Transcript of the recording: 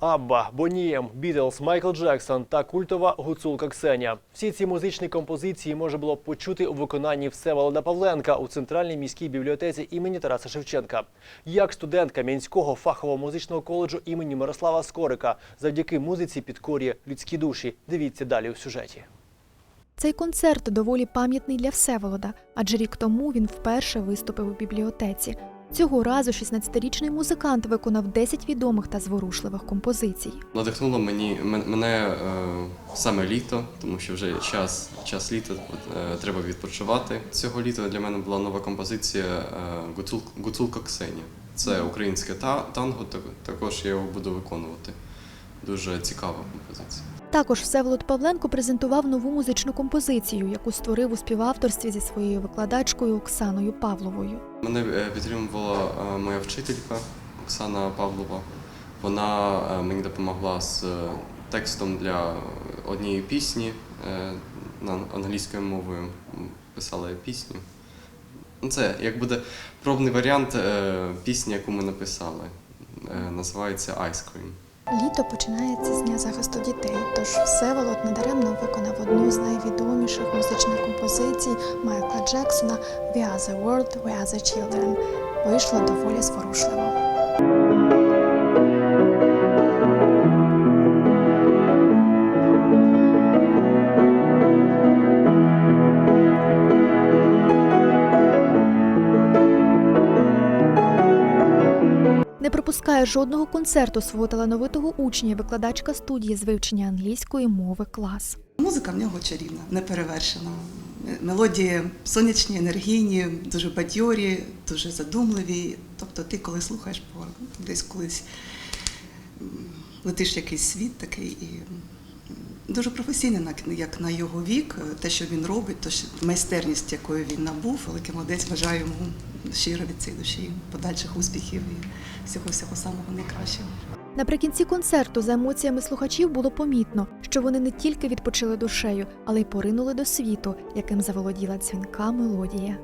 Абба, Бонієм, Бітлз, Майкл Джексон та культова гуцулка Ксенія. Всі ці музичні композиції можна було почути у виконанні Всеволода Павленка у центральній міській бібліотеці імені Тараса Шевченка. Як студентка Мінського фахового музичного коледжу імені Мирослава Скорика завдяки музиці підкорює людські душі. Дивіться далі у сюжеті. Цей концерт доволі пам'ятний для Всеволода, адже рік тому він вперше виступив у бібліотеці. Цього разу 16-річний музикант виконав 10 відомих та зворушливих композицій. Надихнуло мені мене е, саме літо, тому що вже час, час літа е, треба відпочивати. Цього літа для мене була нова композиція е, Гуцулка Ксенія. Це українське та, танго, так- також я його буду виконувати. Дуже цікава композиція. Також Всеволод Павленко презентував нову музичну композицію, яку створив у співавторстві зі своєю викладачкою Оксаною Павловою. Мене е, підтримувала е, моя вчителька Оксана Павлова. Вона е, мені допомогла з текстом для однієї пісні на англійською мовою. Писала я пісню. Ну, Це як буде пробний варіант пісні, яку ми написали. Називається Ice Cream. Літо починається з дня захисту дітей, тож Всеволод недаремно виконав одну з найвідоміших музичних композицій Майкла Джексона «We are the world, we are the children». Вийшло доволі зворушливо. Не пропускає жодного концерту свого талановитого учня, викладачка студії з вивчення англійської мови клас. Музика в нього чарівна, неперевершена. Мелодії сонячні, енергійні, дуже бадьорі, дуже задумливі. Тобто ти, коли слухаєш, десь колись летиш якийсь світ такий і дуже професійний, як на його вік, те, що він робить, то майстерність, якою він набув, великий молодець, бажаю йому щиро від цієї душі подальших успіхів і всього всього самого найкращого. Наприкінці концерту за емоціями слухачів було помітно, що вони не тільки відпочили душею, але й поринули до світу, яким заволоділа дзвінка мелодія.